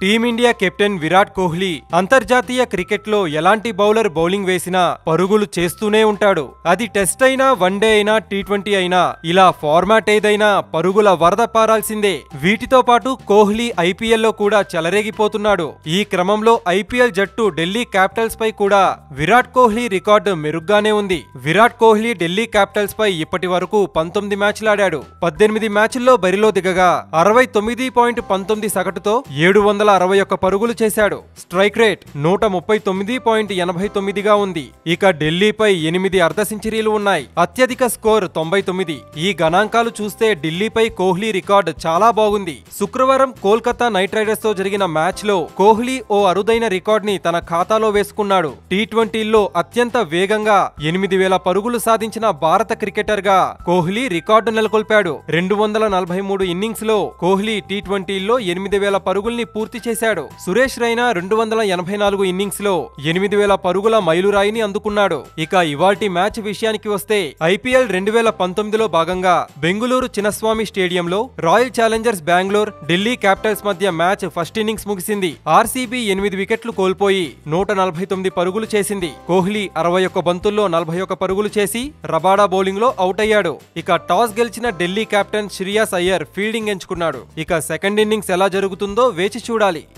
Team India captain Virat Kohli అంతర్జాతీయ క్రికెట్లో ఎలాంటి బౌలర్ బౌలింగ్ వేసినా పరుగులు చేస్తూనే ఉంటాడు. అది టెస్ట్ అయినా వన్డే అయినా టీ ట్వంటీ అయినా ఇలా ఫార్మాట్ ఏదైనా పరుగుల వరద పారాల్సిందే. వీటితో పాటు కోహ్లీ ఐపీఎల్లో కూడా చెలరేగిపోతున్నాడు. ఈ క్రమంలో ఐపీఎల్ జట్టు ఢిల్లీ క్యాపిటల్స్ పై కూడా విరాట్ కోహ్లీ రికార్డు మెరుగ్గానే ఉంది. విరాట్ కోహ్లీ ఢిల్లీ క్యాపిటల్స్ పై ఇప్పటి వరకు పంతొమ్మిది మ్యాచ్లాడాడు పద్దెనిమిది మ్యాచ్ల్లో బరిలో దిగగా అరవై తొమ్మిది పాయింట్ పంతొమ్మిది సగటుతో ఏడు వందల అరవై ఒక్క పరుగులు చేశాడు. స్ట్రైక్ రేట్ నూట ముప్పై తొమ్మిది పాయింట్ ఎనభై తొమ్మిదిగా ఉంది. ఇక ఢిల్లీపై ఎనిమిది అర్ధ సెంచరీలు ఉన్నాయి. అత్యధిక స్కోర్ తొంభై తొమ్మిది. ఈ గణాంకాలు చూస్తే ఢిల్లీపై కోహ్లీ రికార్డు చాలా బాగుంది. శుక్రవారం కోల్కతా నైట్ రైడర్స్తో జరిగిన మ్యాచ్లో కోహ్లీ ఓ అరుదైన రికార్డ్ని తన ఖాతాలో వేసుకున్నాడు. టీ ట్వంటీల్లో అత్యంత వేగంగా ఎనిమిది వేల పరుగులు సాధించిన భారత క్రికెటర్గా కోహ్లీ రికార్డు నెలకొల్పాడు. రెండు వందల నలభై మూడు ఇన్నింగ్స్లో కోహ్లీ టీ ట్వంటీల్లో ఎనిమిది వేల పరుగుల్ని పూర్తి చేశాడు. సురేష్ రైనా రెండు వందల ఎనభై నాలుగు ఇన్నింగ్స్లో ఎనిమిది వేల పరుగుల మైలురాయిని అందుకున్నాడు. ఇక ఇవాల్టి మ్యాచ్ విషయానికి వస్తే ఐపీఎల్ రెండు వేల పంతొమ్మిదిలో భాగంగా బెంగుళూరు చిన్నస్వామి స్టేడియంలో Royal Challengers Bengaluru Delhi Capitals మధ్య మ్యాచ్ ఫస్ట్ ఇన్నింగ్స్ ముగిసింది. ఆర్సీబీ ఎనిమిది వికెట్లు కోల్పోయి నూట నలభై తొమ్మిది పరుగులు చేసింది. కోహ్లీ అరవై ఒక్క బంతుల్లో నలభై ఒక్క పరుగులు చేసి రబాడా బౌలింగ్లో అవుట్ అయ్యాడు. ఇక టాస్ గెలిచిన ఢిల్లీ కెప్టెన్ శ్రియాస్ అయ్యర్ ఫీల్డింగ్ ఎంచుకున్నాడు. ఇక సెకండ్ ఇన్నింగ్స్ ఎలా జరుగుతుందో వేచి చూడాలి. ఉండాలి